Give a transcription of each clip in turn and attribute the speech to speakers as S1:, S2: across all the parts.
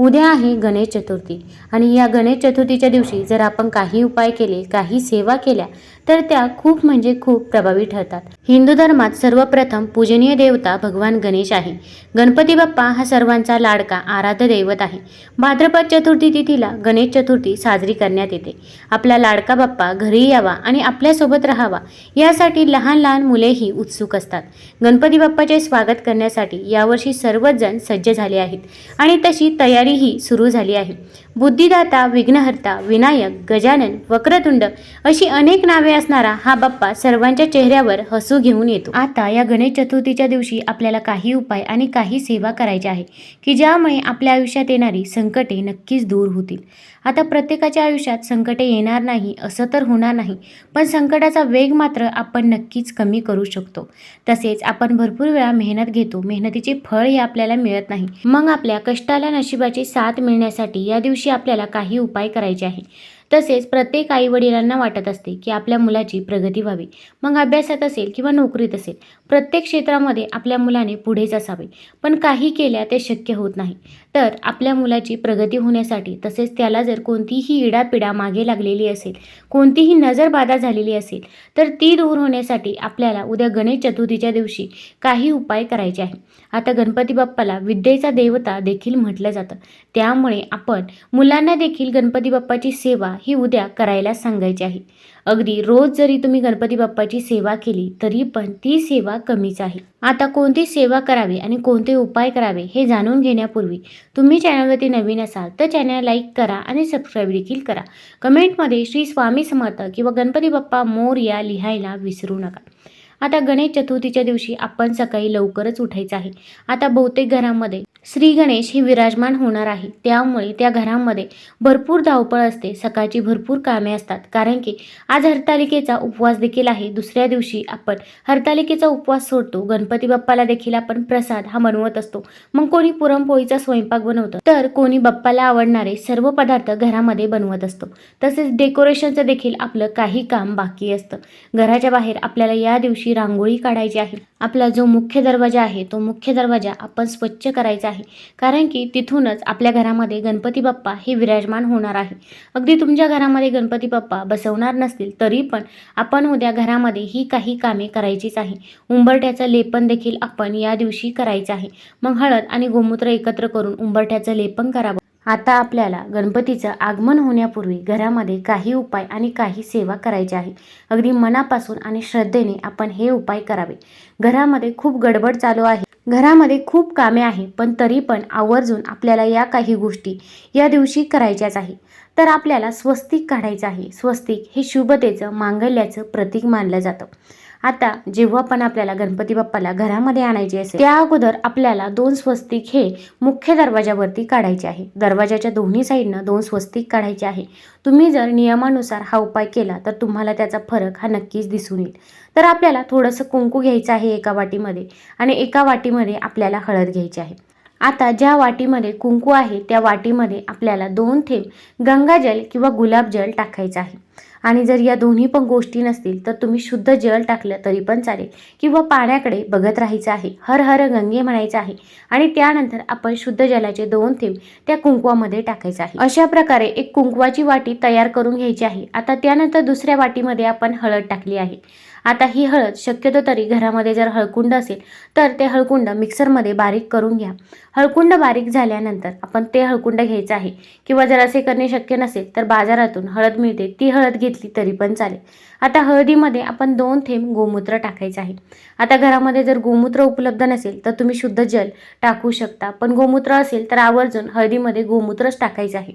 S1: उद्या आहे गणेश चतुर्थी. आणि या गणेश चतुर्थीच्या दिवशी जर आपण काही उपाय केले काही सेवा केल्या तर त्या खूप म्हणजे खूप प्रभावी ठरतात. हिंदू धर्मात सर्वप्रथम पूजनीय देवता भगवान गणेश आहे. गणपती बाप्पा हा सर्वांचा लाडका आराध्य दैवत आहे. भाद्रपद चतुर्थी तिथीला गणेश चतुर्थी साजरी करण्यात येते. आपला लाडका बाप्पा घरी यावा आणि आपल्यासोबत राहावा यासाठी लहान लहान मुलेही उत्सुक असतात. गणपती बाप्पाचे स्वागत करण्यासाठी यावर्षी सर्वच जण सज्ज झाले आहेत. आणि तशी तयारी तयारीही सुरू झाली आहे. बुद्धिदाता विघ्नहर्ता विनायक गजानन वक्रतुंड अशी अनेक नावे असणारा हा बाप्पा सर्वांच्या चेहऱ्यावर हसू घेऊन येतो. आता या गणेश चतुर्थीच्या दिवशी आपल्याला काही उपाय आणि काही सेवा करायच्या आहे की ज्यामुळे आपल्या आयुष्यात येणारी संकटे नक्कीच दूर होतील. आता प्रत्येकाच्या आयुष्यात संकटे येणार नाही असं तर होणार नाही पण संकटाचा वेग मात्र आपण नक्कीच कमी करू शकतो. तसेच आपण भरपूर वेळा मेहनत घेतो मेहनतीचे फळ हे आपल्याला मिळत नाही. मग आपल्या कष्टाला नशिबाचे साथ मिळण्यासाठी या दिवशी आपल्याला काही उपाय करायचे आहे तसेच प्रत्येक आई वडिलांना वाटत असते की आपल्या मुलाची प्रगती व्हावी. मग अभ्यासात असेल किंवा नोकरीत असेल प्रत्येक क्षेत्रामध्ये आपल्या मुलाने पुढेच असावे. पण काही केल्या ते शक्य होत नाही. तर आपल्या मुलाची प्रगती होण्यासाठी तसेच त्याला जर कोणतीही इडापिडा मागे लागलेली असेल कोणतीही नजरबाधा झालेली असेल तर ती दूर होण्यासाठी आपल्याला उद्या गणेश चतुर्थीच्या दिवशी काही उपाय करायचे आहे आता गणपती बाप्पाला विद्येचा देवता देखील म्हटलं जातं. त्यामुळे आपण मुलांना देखील गणपती बाप्पाची सेवा ही उद्या करायला सांगायची आहे. अगदी रोज जरी तुम्ही गणपती बाप्पाची सेवा केली तरी पण ती सेवा कमीच आहे. आता कोणती सेवा करावी आणि कोणते उपाय करावे हे जाणून घेण्यापूर्वी तुम्ही चॅनलवरती नवीन असाल तर चॅनल लाईक करा आणि सबस्क्राईब देखील करा. कमेंटमध्ये श्री स्वामी समर्थ किंवा गणपती बाप्पा मोर या लिहायला विसरू नका. आता गणेश चतुर्थीच्या दिवशी आपण सकाळी लवकरच उठायचं आहे. आता बहुतेक घरामध्ये श्री गणेश हे विराजमान होणार आहे. त्यामुळे त्या घरामध्ये भरपूर धावपळ असते. सकाळची भरपूर कामे असतात. कारण की आज हरतालिकेचा उपवास देखील आहे. दुसऱ्या दिवशी आपण हरतालिकेचा उपवास सोडतो. गणपती बाप्पाला देखील आपण प्रसाद हा बनवत असतो. मग कोणी पुरणपोळीचा स्वयंपाक बनवतं? तर कोणी बाप्पाला आवडणारे सर्व पदार्थ घरामध्ये बनवत असतो. तसेच डेकोरेशनचं देखील आपलं काही काम बाकी असतं. घराच्या बाहेर आपल्याला या दिवशी रांगोळी काढायची आहे. आपला जो मुख्य दरवाजा आहे तो मुख्य दरवाजा आपण स्वच्छ करायचा आहे. कारण की तिथूनच आपल्या घरामध्ये गणपती बाप्पा हे विराजमान होणार आहे. अगदी तुमच्या घरामध्ये गणपती बाप्पा बसवणार नसतील तरी पण आपण उद्या घरामध्ये ही काही कामे करायचीच आहे. उंबरठ्याचं लेपन देखील आपण या दिवशी करायचं आहे. मग हळद आणि गोमूत्र एकत्र करून उंबरठ्याचं लेपन करावं. आता आपल्याला गणपतीचं आगमन होण्यापूर्वी घरामध्ये काही उपाय आणि काही सेवा करायची आहे. अगदी मनापासून आणि श्रद्धेने आपण हे उपाय करावे. घरामध्ये खूप गडबड चालू आहे. घरामध्ये खूप कामे आहे पण तरी पण आवर्जून आपल्याला या काही गोष्टी या दिवशी करायच्याच आहे. तर आपल्याला स्वस्तिक काढायचं आहे. स्वस्तिक हे शुभतेचं मांगल्याचं प्रतीक मानलं जातं. आता जेव्हा पण आपल्याला गणपती बाप्पाला घरामध्ये आणायचे असेल त्या अगोदर आपल्याला दोन स्वस्तिक हे मुख्य दरवाजावरती काढायचे आहे. दरवाजाच्या दोन्ही साईडनं दोन स्वस्तिक काढायचे आहे. तुम्ही जर नियमानुसार हा उपाय केला तर तुम्हाला त्याचा फरक हा नक्कीच दिसून येईल. तर आपल्याला थोडंसं कुंकू घ्यायचं आहे एका वाटीमध्ये आणि एका वाटीमध्ये आपल्याला हळद घ्यायची आहे. आता ज्या वाटीमध्ये कुंकू आहे त्या वाटीमध्ये आपल्याला दोन थेंब गंगाजल किंवा गुलाबजल टाकायचं आहे. आणि जर या दोन्ही पण गोष्टी नसतील तर तुम्ही शुद्ध जल टाकलं तरी पण चालेल. किंवा पाण्याकडे बघत राहायचं आहे हर हर गंगे म्हणायचं आहे आणि त्यानंतर आपण शुद्ध जलाचे दोन थेंब त्या कुंकवामध्ये टाकायचं आहे. अशा प्रकारे एक कुंकवाची वाटी तयार करून घ्यायची आहे. आता त्यानंतर दुसऱ्या वाटीमध्ये आपण हळद टाकली आहे. आता ही हळद शक्यतो तरी घरामध्ये जर हळकुंड असेल तर ते हळकुंड मिक्सरमध्ये बारीक करून घ्या. हळकुंड बारीक झाल्यानंतर आपण ते हळकुंड घ्यायचं आहे किंवा जर असे करणे शक्य नसेल तर बाजारातून हळद मिळते. ती हळद घेतली तरी पण चालेल. आता हळदीमध्ये आपण दोन थेंब गोमूत्र टाकायचं आहे. आता घरामध्ये जर गोमूत्र उपलब्ध नसेल तर तुम्ही शुद्ध जल टाकू शकता. पण गोमूत्र असेल तर आवर्जून हळदीमध्ये गोमूत्रच टाकायचं आहे.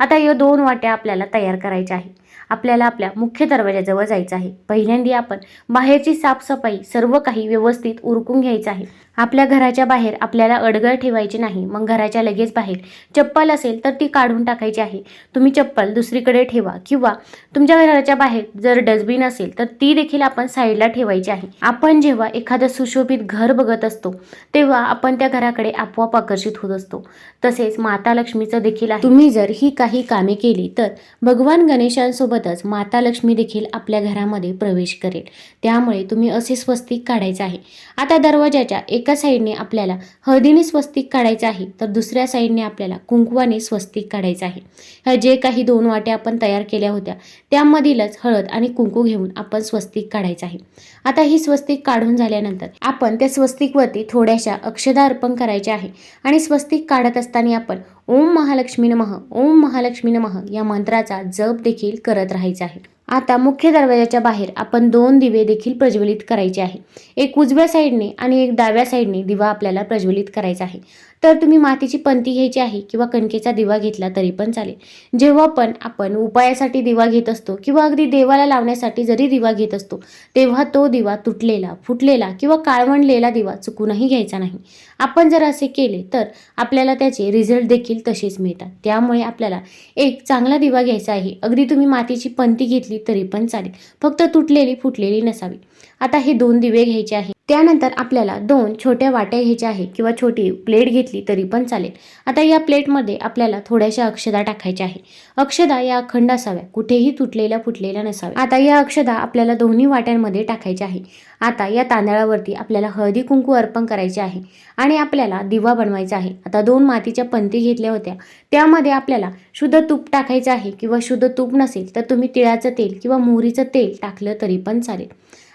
S1: आता या दोन वाट्या आपल्याला तयार करायच्या आहे आपल्याला आपल्या मुख्य दरवाजाजवळ जायचं आहे. पहिल्यांदा आपण बाहेरची साफसफाई सर्व काही व्यवस्थित उरकून घ्यायचं आहे. आपल्या घराच्या बाहेर आपल्याला अडगळ ठेवायची नाही. मग घराच्या लगेच बाहेर. चप्पल असेल तर ती काढून टाकायची आहे. तुम्ही चप्पल दुसरीकडे ठेवा. किंवा तुमच्या घराच्या बाहेर जर डस्टबिन असेल तर ती देखील आपण साईडला ठेवायची आहे. आपण जेव्हा एखादं सुशोभित घर बघत असतो तेव्हा आपण त्या घराकडे आपोआप आकर्षित होत असतो. तसेच माता लक्ष्मीचं देखील आहे. तुम्ही जर ही काही कामे केली तर भगवान गणेशांसोबतच माता लक्ष्मी देखील आपल्या घरामध्ये प्रवेश करेल. त्यामुळे तुम्ही असे स्वस्तिक काढायचं आहे. आता दरवाजाच्या एक एका साईडने आपल्याला हळदीने स्वस्तिक काढायचं आहे तर दुसऱ्या साईडने आपल्याला कुंकवाने स्वस्तिक काढायचं आहे. ह्या जे काही दोन वाट्या आपण तयार केल्या होत्या त्यामधीलच हळद आणि कुंकू घेऊन आपण स्वस्तिक काढायचं आहे. आता ही स्वस्तिक काढून झाल्यानंतर आपण त्या स्वस्तिकवरती थोड्याशा अक्षदा अर्पण करायच्या आहे आणि स्वस्तिक काढत असताना आपण ओम महालक्ष्मी नमः ओम महालक्ष्मी नमः या मंत्राचा जप देखील करत राहायचा आहे. आता मुख्य दरवाजाच्या बाहेर आपण दोन दिवे देखील प्रज्वलित करायचे आहे. एक उजव्या साईडने आणि एक डाव्या साईडने दिवा आपल्याला प्रज्वलित करायचा आहे. तर तुम्ही मातीची पंती घ्यायची आहे किंवा कणकेचा दिवा घेतला तरी पण चालेल. जेव्हा पण आपण उपायासाठी दिवा घेत असतो किंवा अगदी देवाला लावण्यासाठी जरी दिवा घेत असतो तेव्हा तो दिवा तुटलेला फुटलेला किंवा काळवंडलेला दिवा चुकूनही घ्यायचा नाही. आपण जर असे केले तर आपल्याला त्याचे रिझल्ट देखील तसेच मिळतात. त्यामुळे आपल्याला एक चांगला दिवा घ्यायचा आहे. अगदी तुम्ही मातीची पंती घेतली तरी पण चालेल. फक्त तुटलेली फुटलेली नसावी. आता हे दोन दिवे घ्यायचे आहे त्यानंतर आपल्याला दोन छोट्या वाट्या घ्यायच्या आहे किंवा छोटी प्लेट घेतली तरी पण चालेल. आता या प्लेटमध्ये आपल्याला थोड्याशा अक्षदा टाकायच्या आहे अक्षदा या अखंड असाव्या कुठेही तुटलेल्या फुटलेल्या नसाव्या आता या अक्षदा आपल्याला दोन्ही वाट्यांमध्ये टाकायच्या आहे आता या तांदळावरती आपल्याला हळदी कुंकू अर्पण करायचे आहे आणि आपल्याला दिवा बनवायचा आहे. आता दोन मातीच्या पंती घेतल्या होत्या. त्यामध्ये आपल्याला शुद्ध तूप टाकायचं आहे किंवा शुद्ध तूप नसेल तर तुम्ही तिळाचं तेल किंवा मोहरीचं तेल टाकलं तरी पण चालेल.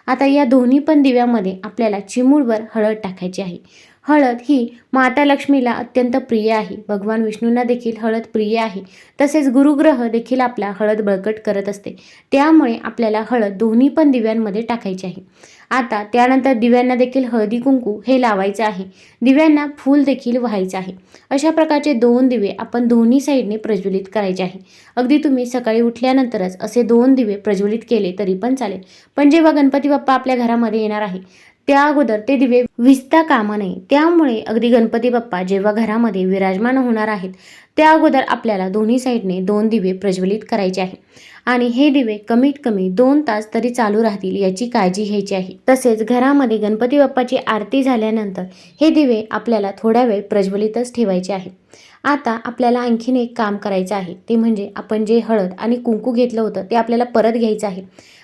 S1: आता या दोन्ही पण दिव्यामध्ये आपल्याला चिमूडभर हळद टाकायची आहे. हळद ही माता लक्ष्मीला अत्यंत प्रिय आहे. भगवान विष्णूंना देखील हळद प्रिय आहे. तसेच गुरुग्रह देखील आपला हळद बळकट करत असते. त्यामुळे आपल्याला हळद दोन्ही पण दिव्यांमध्ये टाकायची आहे. आता त्यानंतर दिव्यांना देखील हळदी कुंकू हे लावायचं आहे. दिव्यांना फूल देखील व्हायचं आहे. अशा प्रकारचे दोन दिवे आपण दोन्ही साईडने प्रज्वलित करायचे आहे. अगदी तुम्ही सकाळी उठल्यानंतरच असे दोन दिवे प्रज्वलित केले तरी पण चालेल. पण जेव्हा गणपती बाप्पा आपल्या घरामध्ये येणार आहे त्या अगोदर ते दिवे विजता कामा नये. त्यामुळे अगदी गणपती बाप्पा जेव्हा घरामध्ये विराजमान होणार आहेत त्या अगोदर आपल्याला दोन्ही साईडने दोन दिवे प्रज्वलित करायचे आहे आणि हे दिवे कमीत कमी दोन तास तरी चालू राहतील याची काळजी घ्यायची आहे. तसेच घरामध्ये गणपती बाप्पाची आरती झाल्यानंतर हे दिवे आपल्याला थोड्या वेळ प्रज्वलितच ठेवायचे आहे आता आपल्याला आणखीन एक काम करायचं आहे. ते म्हणजे आपण जे हळद आणि कुंकू घेतलं होतं ते आपल्याला परत घ्यायचं आहे.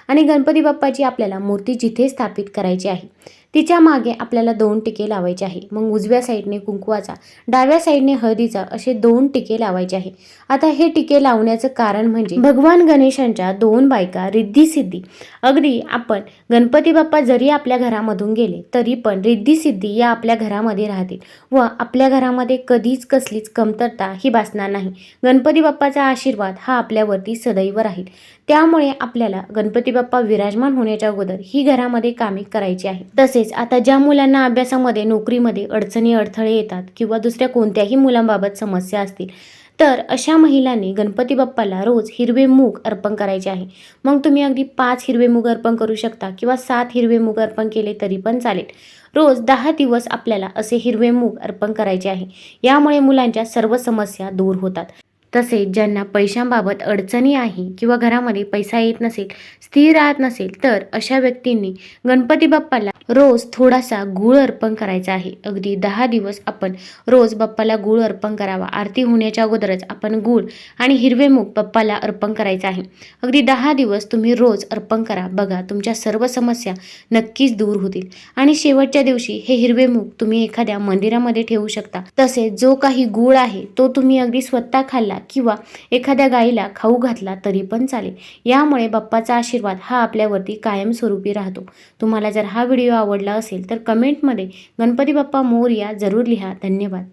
S1: आणि गणपती बाप्पाची आपल्याला मूर्ती जिथे स्थापित करायची आहे. तिच्यामागे आपल्याला दोन टिके लावायचे आहे. मग उजव्या साईडने कुंकवाचा डाव्या साईडने हळदीचा असे दोन टिके लावायचे आहे. आता हे टिके लावण्याचं कारण म्हणजे भगवान गणेशांच्या दोन बायका रिद्धी सिद्धी. अगदी आपण गणपती बाप्पा जरी आपल्या घरामधून गेले तरी पण रिद्धी सिद्धी या आपल्या घरामध्ये राहतील व आपल्या घरामध्ये कधीच कसलीच कमतरता ही भासणार नाही. गणपती बाप्पाचा आशीर्वाद हा आपल्यावरती सदैव राहील. त्यामुळे आपल्याला गणपती बाप्पा विराजमान होण्याच्या अगोदर ही घरामध्ये कामे करायची आहे तसेच आता ज्या मुलांना अभ्यासामध्ये नोकरीमध्ये अडचणी अडथळे येतात किंवा दुसऱ्या कोणत्याही मुलांबाबत समस्या असतील तर अशा महिलांनी गणपती बाप्पाला रोज हिरवे मूग अर्पण करायचे आहे. मग तुम्ही अगदी पाच हिरवे मूग अर्पण करू शकता किंवा सात हिरवे मूग अर्पण केले तरी पण चालेल. रोज दहा दिवस आपल्याला असे हिरवे मूग अर्पण करायचे आहे. यामुळे मुलांच्या सर्व समस्या दूर होतात. तसेच ज्यांना पैशांबाबत अडचणी आहे किंवा घरामध्ये पैसा येत नसेल स्थिर राहत नसेल तर अशा व्यक्तींनी गणपती बाप्पाला रोज थोडासा गूळ अर्पण करायचा आहे. अगदी दहा दिवस आपण रोज बाप्पाला गूळ अर्पण करावा. आरती होण्याच्या अगोदरच आपण गूळ आणि हिरवे मूग बाप्पाला अर्पण करायचा आहे. अगदी दहा दिवस तुम्ही रोज अर्पण करा. बघा तुमच्या सर्व समस्या नक्कीच दूर होतील. आणि शेवटच्या दिवशी हे हिरवे मूग तुम्ही एखाद्या मंदिरामध्ये ठेवू शकता. तसेच जो काही गूळ आहे तो तुम्ही अगदी स्वतः खाल्ला किंवा एखाद्या गाईला खाऊ घातला तरी पण चालेल. यामुळे बाप्पाचा आशीर्वाद हा आपल्यावरती कायमस्वरूपी राहतो. तुम्हाला जर हा व्हिडिओ व्हिडिओ आवडला असेल तर कमेंटमध्ये गणपती बाप्पा मोरया जरूर लिहा. धन्यवाद.